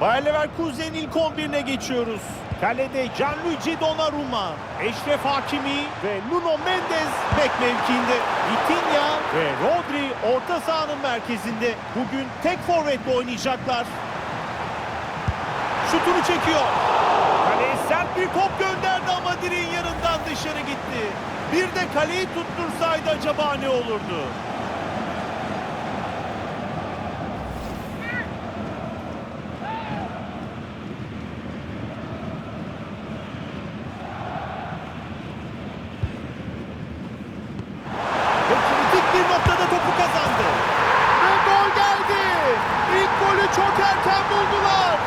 Bayer Leverkusen ilk 11'ine geçiyoruz. Kalede Gianluigi Donnarumma, Eşref Hakimi ve Nuno Mendes bek mevkiinde. Vitinha ve Rodri orta sahanın merkezinde. Bugün tek forvetle oynayacaklar. Şutunu çekiyor. Kaleye sert bir top gönderdi ama direğin yanından dışarı gitti. Bir de kaleyi tuttursaydı acaba ne olurdu? Ve kritik bir noktada topu kazandı. Ve gol geldi. İlk golü çok erken buldular.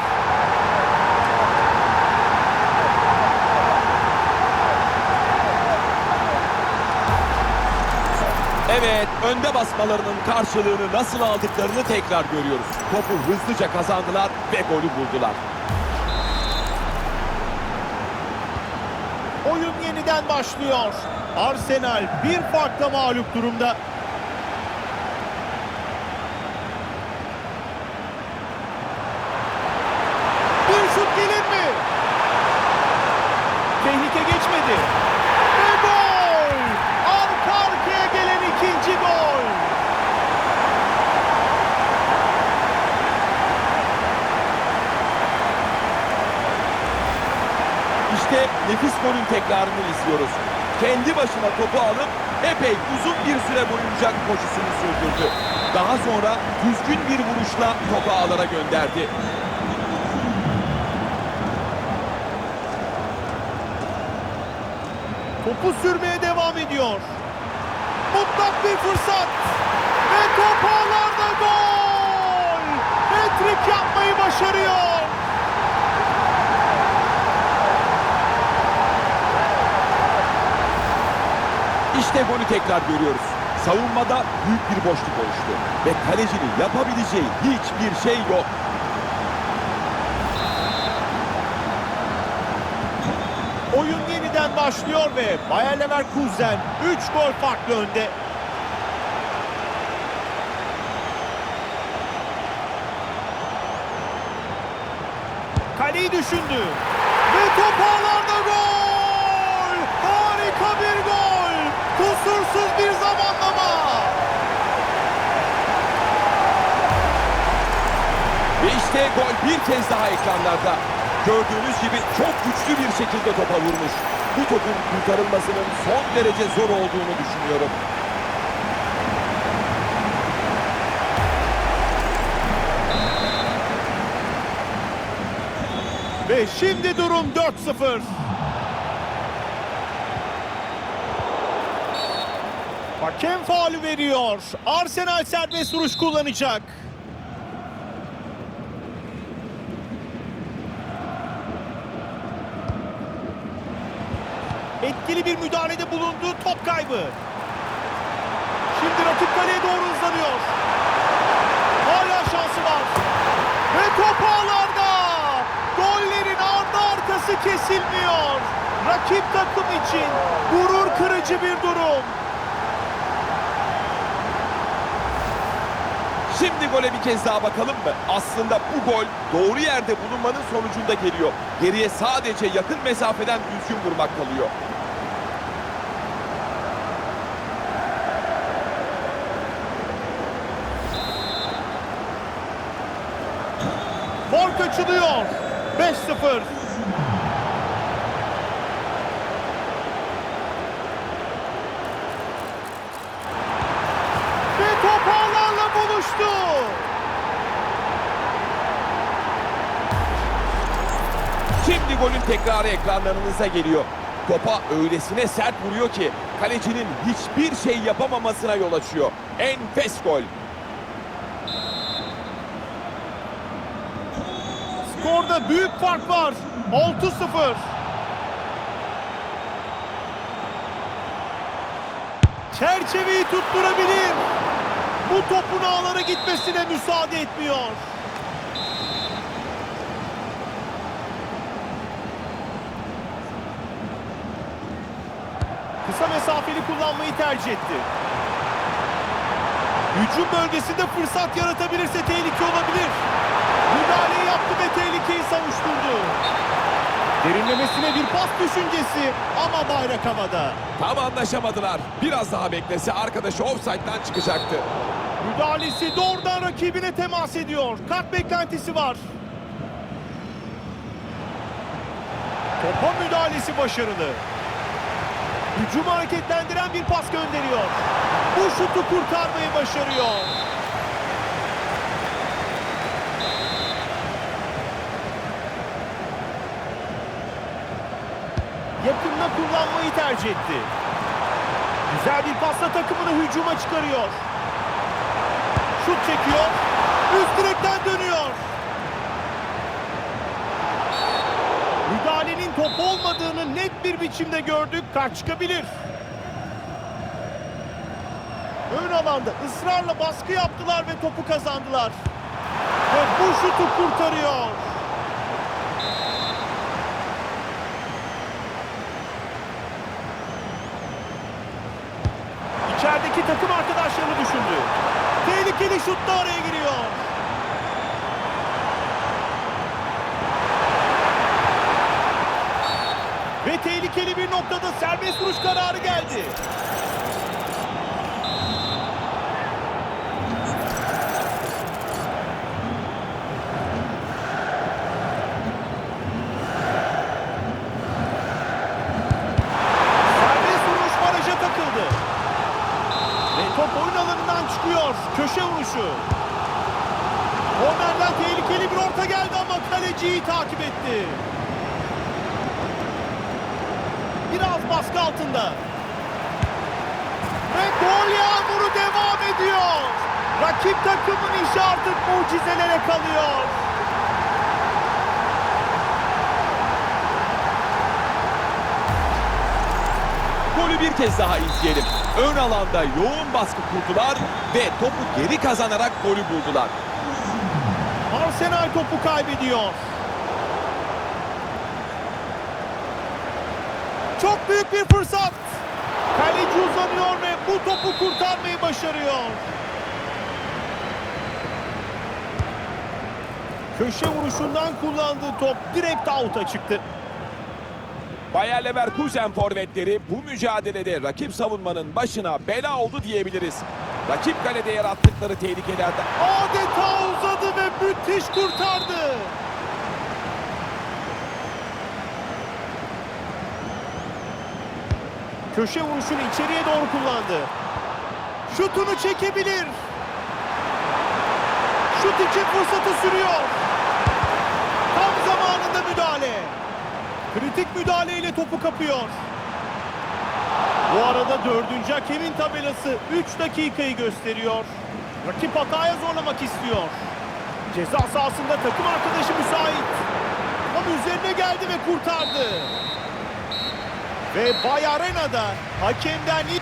Evet, önde basmalarının karşılığını nasıl aldıklarını tekrar görüyoruz. Topu hızlıca kazandılar ve golü buldular. Oyun yeniden başlıyor. Arsenal bir farkla mağlup durumda. Bir şut gelir mi? Tehlike geçmedi. Ve gol! Arka arkaya gelen ikinci gol. İşte nefis golün tekrarını izliyoruz. Kendi başına topu alıp epey uzun bir süre boyunca koşusunu sürdürdü. Daha sonra düzgün bir vuruşla topu ağlara gönderdi. Topu sürmeye devam ediyor. Mutlak bir fırsat. Ve top ağlarda gol. Hat-trick yapmayı başarıyor. İşte golü tekrar görüyoruz. Savunmada büyük bir boşluk oluştu. Ve kalecinin yapabileceği hiçbir şey yok. Oyun yeniden başlıyor ve Bayer Leverkusen 3 gol farklı önde. Kaleyi düşündü. Ve top ağlarda gol! Harika bir gol! Kusursuz bir zamanlama! Ve işte gol bir kez daha ekranlarda. Gördüğünüz gibi çok güçlü bir şekilde topa vurmuş. Bu topun kurtarılmasının son derece zor olduğunu düşünüyorum. Ve şimdi durum 4-0. Hakem faulü veriyor. Arsenal serbest vuruş kullanacak. Etkili bir müdahalede bulundu. Top kaybı. Şimdi rakip kaleye doğru hızlanıyor. Hala şansı var. Ve top ağlarda. Gollerin ardı arkası kesilmiyor. Rakip takım için gurur kırıcı bir durum. Şimdi gole bir kez daha bakalım mı? Aslında bu gol doğru yerde bulunmanın sonucunda geliyor. Geriye sadece yakın mesafeden düzgün vurmak kalıyor. Fark açılıyor. 5-0. Ve top ağlarla buluştu. Şimdi golün tekrarı ekranlarınıza geliyor. Topa öylesine sert vuruyor ki kalecinin hiçbir şey yapamamasına yol açıyor. Enfes gol. Skorda büyük fark var. 6-0. Çerçeveyi tutturabilir. Bu topun ağlara gitmesine müsaade etmiyor. Kısa mesafeli kullanmayı tercih etti. Hücum bölgesinde fırsat yaratabilirse tehlike olabilir. Müdahaleyi yaptı ve tehlike Derinlemesine bir pas düşüncesi ama bayrak havada. Tam anlaşamadılar. Biraz daha beklese arkadaşı offside'dan çıkacaktı. Müdahalesi doğrudan rakibine temas ediyor. Kart beklentisi var. Topa müdahalesi başarılı. Hücumu hareketlendiren bir pas gönderiyor. Bu şutu kurtarmayı başarıyor. Yakınına kullanmayı tercih etti. Güzel bir pasla takımını hücuma çıkarıyor. Şut çekiyor. Üst direkten dönüyor. Müdahalenin top olmadığını net bir biçimde gördük. Kaç çıkabilir? Ön alanda ısrarla baskı yaptılar ve topu kazandılar. Ve bu şutu kurtarıyor. İçerideki takım arkadaşlarını düşündü. Tehlikeli şut da araya giriyor. Ve tehlikeli bir noktada serbest vuruş kararı geldi. Serbest vuruş baraja takıldı. Ve top oyun alanından çıkıyor. Köşe vuruşu. Kornerden tehlikeli bir orta geldi ama kaleciyi takip etti. Biraz baskı altında. Ve gol yağmuru devam ediyor. Rakip takımın işi artık mucizelere kalıyor. Golü bir kez daha izleyelim. Ön alanda yoğun baskı kurdular ve topu geri kazanarak golü buldular. Arsenal topu kaybediyor. Çok büyük bir fırsat. Kaleci uzanıyor ve bu topu kurtarmayı başarıyor. Köşe vuruşundan kullandığı top direkt out'a çıktı. Bayer Leverkusen forvetleri bu mücadelede rakip savunmanın başına bela oldu diyebiliriz. Rakip kalede yarattıkları tehlikelerde Adeta uzadı ve müthiş kurtardı. Köşe vuruşunu içeriye doğru kullandı. Şutunu çekebilir. Şut için fırsatı sürüyor. Tam zamanında müdahale. Kritik müdahaleyle topu kapıyor. Bu arada dördüncü hakemin tabelası 3 dakikayı gösteriyor. Rakip hataya zorlamak istiyor. Ceza sahasında takım arkadaşı müsait. Ama üzerine geldi ve kurtardı. Ve Bay Arena'da hakemden ilk...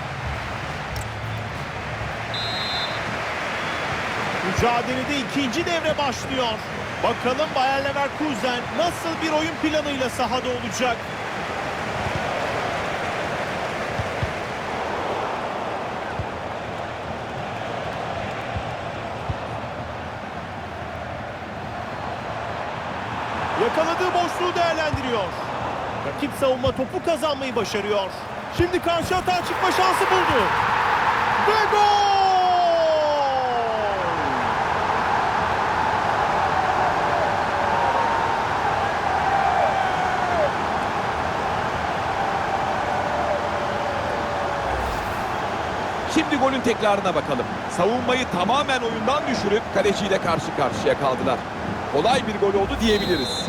Mücadelede ikinci devre başlıyor. Bakalım Bayer Leverkusen nasıl bir oyun planıyla sahada olacak? Yakaladığı boşluğu değerlendiriyor. Rakip savunma topu kazanmayı başarıyor. Şimdi karşı atağa çıkma şansı buldu. Ve gol! Şimdi golün tekrarına bakalım. Savunmayı tamamen oyundan düşürüp kaleciyle karşı karşıya kaldılar. Kolay bir gol oldu diyebiliriz.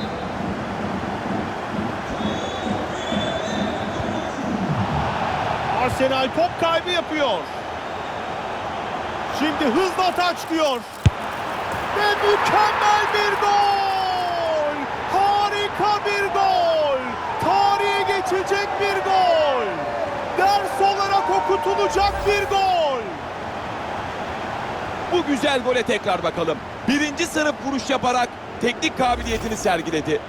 Arsenal top kaybı yapıyor. Şimdi hızla atağa çıkıyor. Ve mükemmel bir gol! Harika bir gol! Tarihe geçecek bir gol! Ders olarak okutulacak bir gol! Bu güzel gole tekrar bakalım. Birinci sınıf vuruş yaparak teknik kabiliyetini sergiledi.